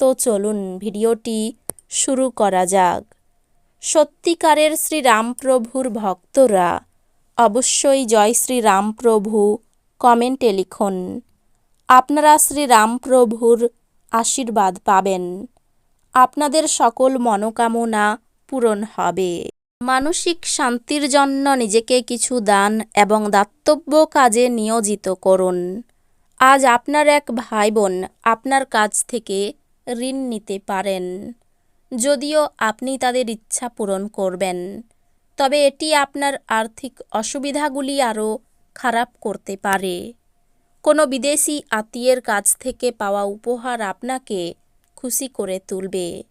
তো চলুন ভিডিওটি শুরু করা যাক। সত্যিকারের শ্রী রামপ্রভুর ভক্তরা অবশ্যই জয় শ্রী রামপ্রভু কমেন্টে লিখুন। আপনারা শ্রী রামপ্রভুর আশীর্বাদ পাবেন। আপনাদের সকল মনোকামনা পূরণ হবে। মানসিক শান্তির জন্য নিজেকে কিছু দান এবং দাতব্য কাজে নিয়োজিত করুন। আজ আপনার এক ভাই বোন আপনার কাছ থেকে ঋণ নিতে পারেন। যদিও আপনি তাদের ইচ্ছা পূরণ করবেন। তবে এটি আপনার আর্থিক অসুবিধাগুলি আরও খারাপ করতে পারে। কোনো বিদেশি আত্মীয়ের কাছ থেকে পাওয়া উপহার আপনাকে খুশি করে তুলবে।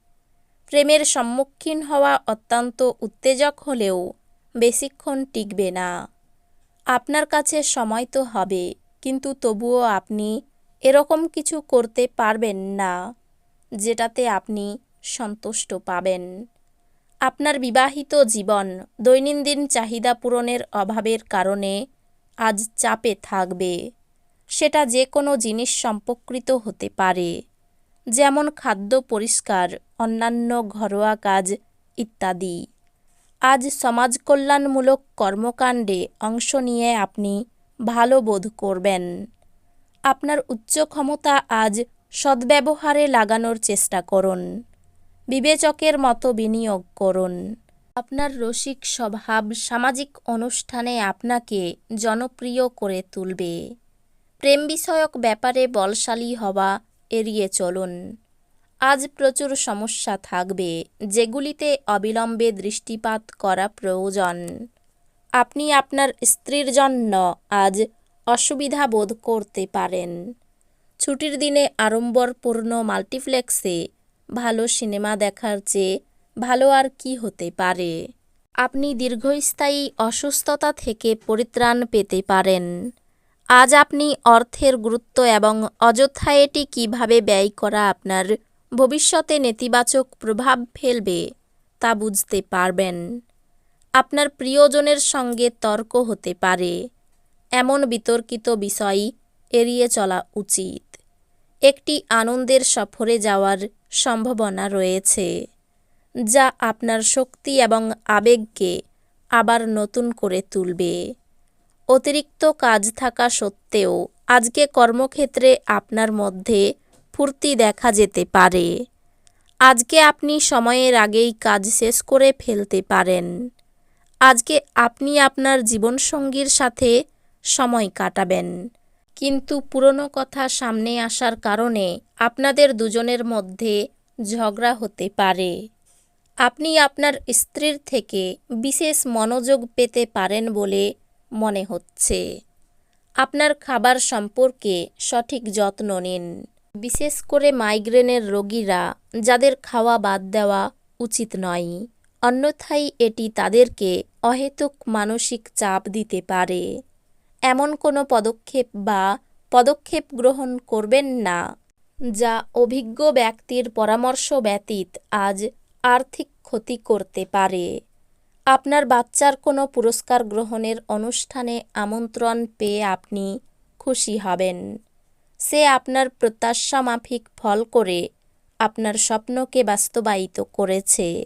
প্রেমের সম্মুখীন হওয়া অত্যন্ত উত্তেজক হলেও বেশিক্ষণ টিকবে না। আপনার কাছে সময় তো হবে, কিন্তু তবুও আপনি এরকম কিছু করতে পারবেন না। যেটাতে আপনি সন্তুষ্ট পাবেন। আপনার বিবাহিত জীবন দৈনন্দিন চাহিদা পূরণের অভাবের কারণে আজ চাপে থাকবে। সেটা যে কোনো জিনিস সম্পর্কিত হতে পারে, যেমন খাদ্য পরিষ্কার, অন্যান্য ঘরোয়া কাজ ইত্যাদি। আজ সমাজ কল্যাণমূলক কর্মকাণ্ডে অংশ নিয়ে আপনি ভালো বোধ করবেন। আপনার উচ্চ ক্ষমতা আজ সদ্ব্যবহারে লাগানোর চেষ্টা করুন। বিবেচকের মতো বিনিয়োগ করুন। আপনার রসিক স্বভাব সামাজিক অনুষ্ঠানে আপনাকে জনপ্রিয় করে তুলবে। প্রেম বিষয়ক ব্যাপারে বলশালী হওয়া এড়িয়ে চলুন। আজ প্রচুর সমস্যা থাকবে, যেগুলিতে অবিলম্বে দৃষ্টিপাত করা প্রয়োজন। আপনি আপনার স্ত্রীর জন্য আজ অসুবিধা বোধ করতে পারেন। ছুটির দিনে আড়ম্বরপূর্ণ মাল্টিপ্লেক্সে ভালো সিনেমা দেখার চেয়ে ভালো আর কি হতে পারে? আপনি দীর্ঘস্থায়ী অসুস্থতা থেকে পরিত্রাণ পেতে পারেন। আজ আপনি অর্থের গুরুত্ব এবং অযথা এটি কীভাবে ব্যয় করা আপনার ভবিষ্যতে নেতিবাচক প্রভাব ফেলবে তা বুঝতে পারবেন। আপনার প্রিয়জনের সঙ্গে তর্ক হতে পারে। এমন বিতর্কিত বিষয় এড়িয়ে চলা উচিত। একটি আনন্দের সফরে যাওয়ার সম্ভাবনা রয়েছে, যা আপনার শক্তি এবং আবেগকে আবার নতুন করে তুলবে। অতিরিক্ত কাজ থাকা সত্ত্বেও আজকে কর্মক্ষেত্রে আপনার মধ্যে ফুর্তি দেখা যেতে পারে। আজকে আপনি সময়ের আগেই কাজ শেষ করে ফেলতে পারেন। আজকে আপনি আপনার জীবনসঙ্গীর সাথে সময় কাটাবেন। কিন্তু পুরনো কথা সামনে আসার কারণে আপনাদের দুজনের মধ্যে ঝগড়া হতে পারে। আপনি আপনার স্ত্রীর থেকে বিশেষ মনোযোগ পেতে পারেন বলে মনে হচ্ছে। আপনার খাবার সম্পর্কে সঠিক যত্ন নিন। বিশেষ করে মাইগ্রেনের রোগীরা যাদের খাওয়া বাদ দেওয়া উচিত নয়, অন্যথায় এটি তাদেরকে অহেতুক মানসিক চাপ দিতে পারে। এমন কোনো পদক্ষেপ বা পদক্ষেপ গ্রহণ করবেন না, যা অভিজ্ঞ ব্যক্তির পরামর্শ ব্যতীত আজ আর্থিক ক্ষতি করতে পারে। আপনার বাচ্চার কোনো পুরস্কার গ্রহণের অনুষ্ঠানে আমন্ত্রণ পেয়ে আপনি খুশি হবেন। সে আপনার প্রত্যাশা মাফিক ফল করে আপনার স্বপ্নকে বাস্তবায়িত করেছে।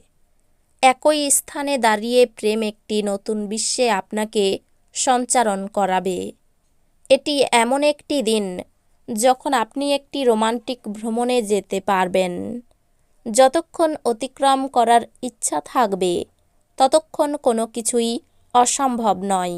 একই স্থানে দাঁড়িয়ে প্রেম একটি নতুন বিশ্বে আপনাকে সঞ্চারণ করাবে। এটি এমন একটি দিন যখন আপনি একটি রোমান্টিক ভ্রমণে যেতে পারবেন। যতক্ষণ অতিক্রম করার ইচ্ছা থাকবে, ততক্ষণ কোনো কিছুই অসম্ভব নয়।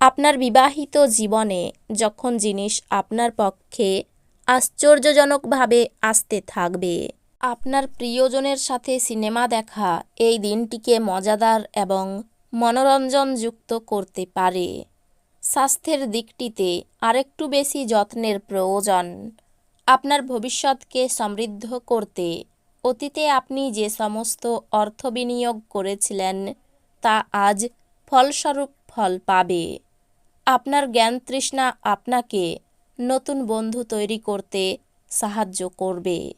আপনার বিবাহিত জীবনে যখন জিনিস আপনার পক্ষে আশ্চর্যজনকভাবে আসতে থাকবে, আপনার প্রিয়জনের সাথে সিনেমা দেখা এই দিনটিকে মজাদার এবং মনোরঞ্জনযুক্ত করতে পারে। স্বাস্থ্যের দিকটিতে আরেকটু বেশি যত্নের প্রয়োজন। আপনার ভবিষ্যৎকে সমৃদ্ধ করতে অতীতে আপনি যে সমস্ত অর্থ বিনিয়োগ করেছিলেন, তা আজ ফলস্বরূপ ফল পাবে। আপনার জ্ঞান তৃষ্ণা আপনাকে নতুন বন্ধু তৈরি করতে সাহায্য করবে।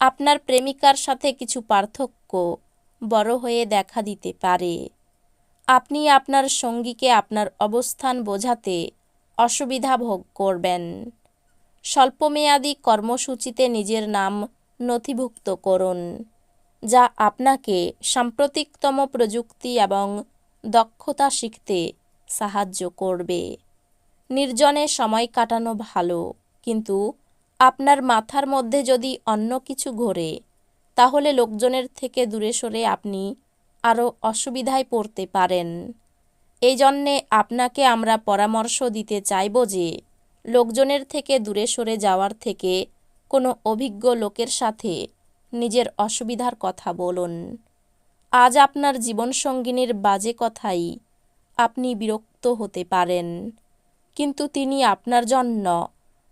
আপনার প্রেমিকার সাথে কিছু পার্থক্য বড় হয়ে দেখা দিতে পারে। আপনি আপনার সঙ্গীকে আপনার অবস্থান বোঝাতে অসুবিধা ভোগ করবেন। স্বল্পমেয়াদী কর্মসূচিতে নিজের নাম নথিভুক্ত করুন, যা আপনাকে সাম্প্রতিকতম প্রযুক্তি এবং দক্ষতা শিখতে সাহায্য করবে। নির্জনে সময় কাটানো ভালো, কিন্তু আপনার মাথার মধ্যে যদি অন্য কিছু ঘোরে, তাহলে লোকজনের থেকে দূরে সরে আপনি আরও অসুবিধায় পড়তে পারেন। এই জন্যে আপনাকে আমরা পরামর্শ দিতে চাইব যে, লোকজনের থেকে দূরে সরে যাওয়ার থেকে কোনো অভিজ্ঞ লোকের সাথে নিজের অসুবিধার কথা বলুন। আজ আপনার জীবনসঙ্গিনীর বাজে কথাই আপনি বিরক্ত হতে পারেন, কিন্তু তিনি আপনার জন্য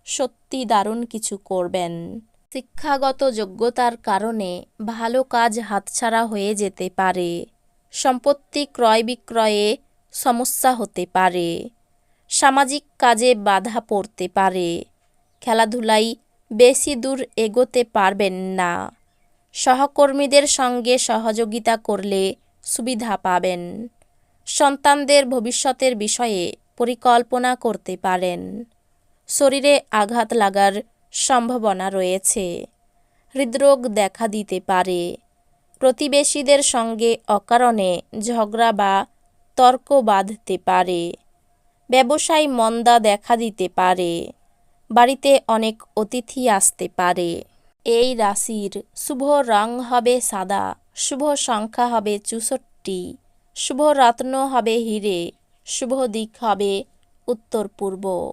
সত্যি দারুণ কিছু করবেন। শিক্ষাগত যোগ্যতার কারণে ভালো কাজ হাতছাড়া হয়ে যেতে পারে। সম্পত্তি ক্রয় বিক্রয়ে সমস্যা হতে পারে। সামাজিক কাজে বাধা পড়তে পারে। খেলাধুলাই বেশি দূর এগোতে পারবেন না। সহকর্মীদের সঙ্গে সহযোগিতা করলে সুবিধা পাবেন। সন্তানদের ভবিষ্যতের বিষয়ে পরিকল্পনা করতে পারেন। শরীরে আঘাত লাগার সম্ভাবনা রয়েছে। হৃদরোগ দেখা দিতে পারে। প্রতিবেশীদের সঙ্গে অকারণে ঝগড়া বা তর্ক বাঁধতে পারে। ব্যবসায় মন্দা দেখা দিতে পারে। বাড়িতে অনেক অতিথি আসতে পারে। এই রাশির শুভ রং হবে সাদা, শুভ সংখ্যা হবে চুষট্টি, শুভ রত্ন হবে হিরে, শুভ দিক হবে উত্তর পূর্ব